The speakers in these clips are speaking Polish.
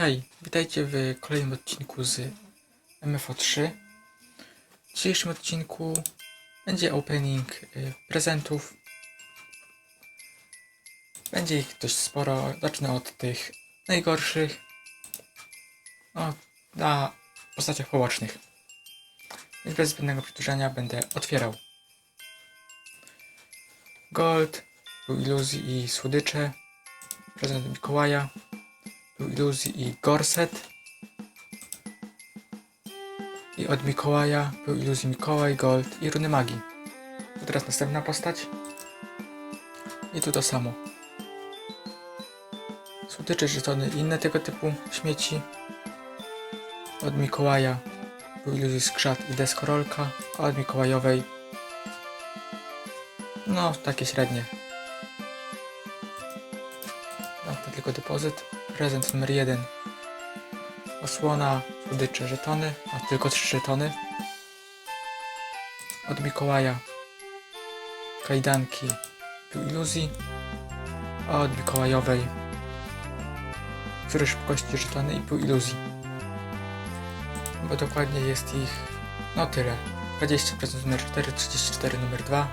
Hej, witajcie w kolejnym odcinku z MFO3. W dzisiejszym odcinku będzie opening y, prezentów. Będzie ich dość sporo. Zacznę od tych najgorszych. No, na postaciach pobocznych. Więc bez zbędnego przedłużania będę otwierał. Gold, był iluzji i słodycze. Prezent Mikołaja iluzji i gorset. I od Mikołaja był iluzji Mikołaj, Gold i runy magii. To teraz następna postać. I tu to samo. Słodycze, żetony i inne tego typu śmieci. Od Mikołaja był iluzji skrzat i deskorolka, a od Mikołajowej no, takie średnie. No, to tylko depozyt. Prezent numer jeden. Osłona, słodycze, żetony, a tylko trzy żetony. Od Mikołaja. Kajdanki był iluzji. A od Mikołajowej. Wzór szybkości żetony i pół iluzji. Bo dokładnie jest ich, no tyle. 20 prezent numer 4, 34 numer 2.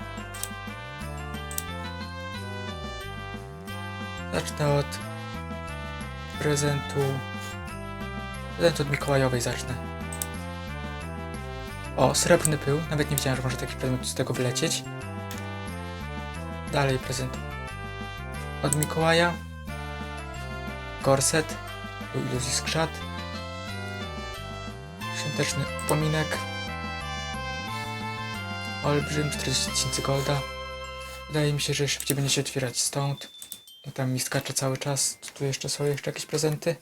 Zacznę od prezentu. Prezent od Mikołajowej zacznę. O, srebrny pył. Nawet nie wiedziałem, że może taki prezent z tego wylecieć. Dalej prezent od Mikołaja. Gorset. Był iluzji skrzat. Świąteczny upominek. Olbrzym 40 tysięcy golda. Wydaje mi się, że szybciej będzie się otwierać stąd. No tam mi skacze cały czas. Tu jeszcze są jeszcze jakieś prezenty?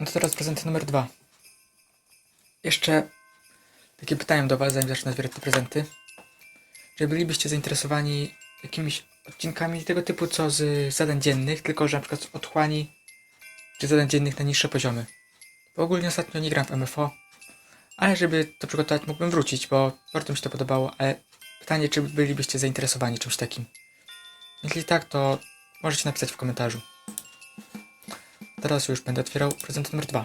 No to teraz prezent numer dwa. Jeszcze takie pytanie do Was, zanim zacznę zbierać te prezenty. Czy bylibyście zainteresowani jakimiś odcinkami tego typu, co z zadań dziennych, tylko że na przykład z otchłani, czy zadań dziennych na niższe poziomy? Bo ogólnie ostatnio nie gram w MFO, ale żeby to przygotować mógłbym wrócić, bo bardzo mi się to podobało, ale Pytanie, czy bylibyście zainteresowani czymś takim? Jeśli tak, to możecie napisać w komentarzu. Teraz już będę otwierał prezent numer dwa.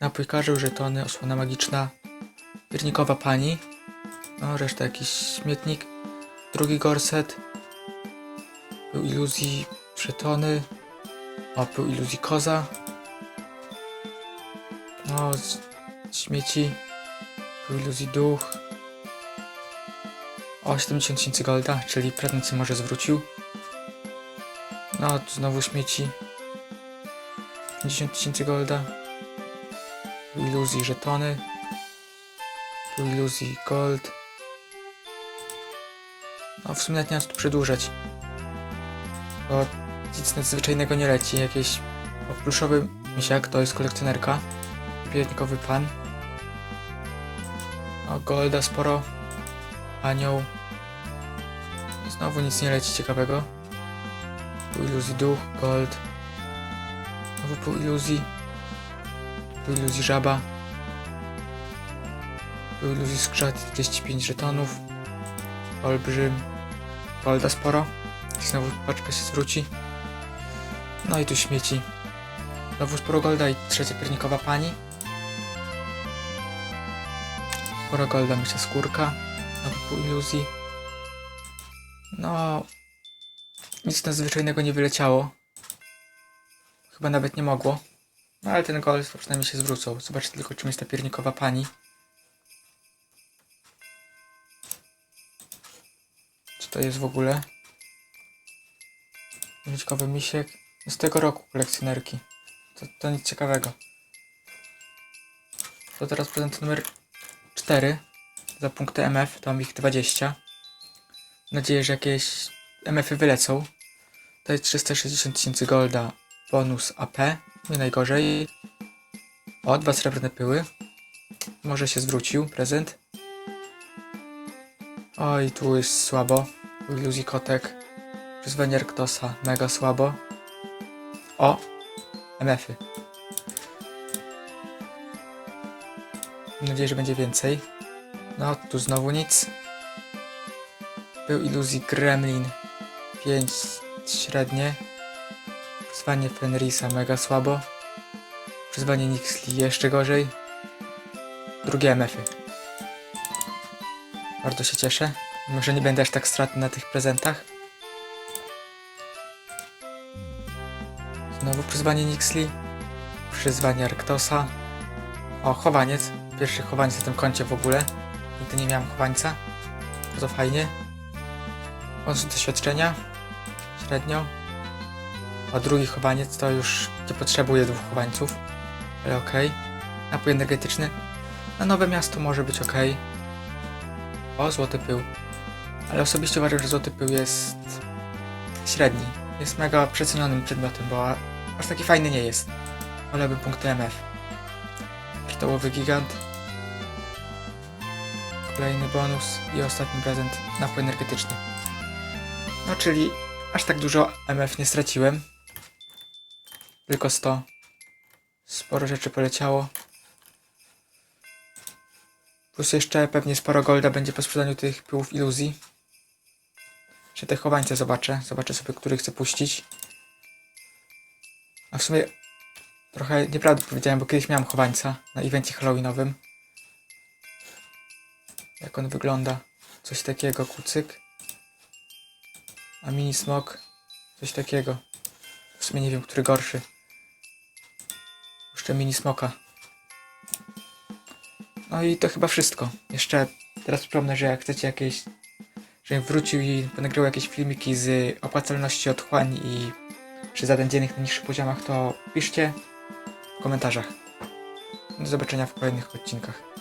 Napój karzeł, żetony, osłona magiczna, piernikowa pani, no reszta jakiś śmietnik, drugi gorset, był iluzji żetony, o, był iluzji koza, no, śmieci, był iluzji duch, o, 70 tysięcy golda, czyli prezent może zwrócił. No, tu znowu śmieci. 50 tysięcy golda. Tu iluzji żetony. Tu iluzji gold. No, w sumie nawet nie mam co tu przedłużać. Bo nic nadzwyczajnego nie leci. Jakieś pluszowy misiak, to jest kolekcjonerka. Piernikowy pan. O, golda sporo. Anioł. Znowu nic nie leci ciekawego. Pół iluzji duch, gold. Znowu pół iluzji. Pół iluzji żaba. Pół iluzji skrzat 45 żetonów. Olbrzym. Golda sporo. Znowu paczka się zwróci. No i tu śmieci. Znowu sporo golda i trzecia piernikowa pani. Sporo golda, myślę, skórka. Znowu pół iluzji. No, nic nadzwyczajnego nie wyleciało. Chyba nawet nie mogło. No ale ten gol przynajmniej się zwrócą. Zobaczcie tylko, czym jest ta piernikowa pani. Co to jest w ogóle? Piernikowy misiek. Z tego roku kolekcjonerki. To, to nic ciekawego. To teraz prezent numer 4. Za punkty MF, to mam ich 20. Nadzieję, że jakieś MF-y wylecą. To jest 360 tysięcy golda, bonus AP, nie najgorzej. O, dwa srebrne pyły. Może się zwrócił prezent. Oj, tu jest słabo. Iluzji kotek. Przyzwanie Arktosa, mega słabo. O, MF-y. Mam nadzieję, że będzie więcej. No, tu znowu nic. Był iluzji Gremlin 5 średnie. Przyzwanie Fenrisa mega słabo. Przyzwanie Nixli jeszcze gorzej. Drugie MF-y. Bardzo się cieszę. Może nie będę aż tak stratny na tych prezentach. Znowu przyzwanie Nixli. Przyzwanie Arktosa. O, chowaniec. Pierwszy chowaniec na tym koncie w ogóle. Nigdy nie miałem chowańca. Bardzo fajnie. Moc doświadczenia. Średnio. A drugi chowaniec to już nie potrzebuje dwóch chowańców. Ale okej. Napój energetyczny. Na nowe miasto może być ok. O, złoty pył. Ale osobiście uważam, że złoty pył jest średni. Jest mega przecenionym przedmiotem, bo aż taki fajny nie jest. Wolałbym punkty MF. Kryształowy gigant. Kolejny bonus i ostatni prezent napój energetyczny. No czyli aż tak dużo MF nie straciłem. Tylko 100. Sporo rzeczy poleciało. Plus jeszcze pewnie sporo golda będzie po sprzedaniu tych pyłów iluzji. Jeszcze te chowańce zobaczę. Zobaczę sobie, który chcę puścić. A w sumie trochę nieprawdę powiedziałem, bo kiedyś miałem chowańca na evencie halloweenowym. Jak on wygląda? Coś takiego, kucyk. A mini smok? Coś takiego. W sumie nie wiem, który gorszy. Jeszcze mini smoka. No i to chyba wszystko. Jeszcze teraz przypomnę, że jak chcecie jakieś... Żebym wrócił i nagrał jakieś filmiki z opłacalności otchłań i czy zadań dziennych na niższych poziomach, to piszcie w komentarzach. Do zobaczenia w kolejnych odcinkach.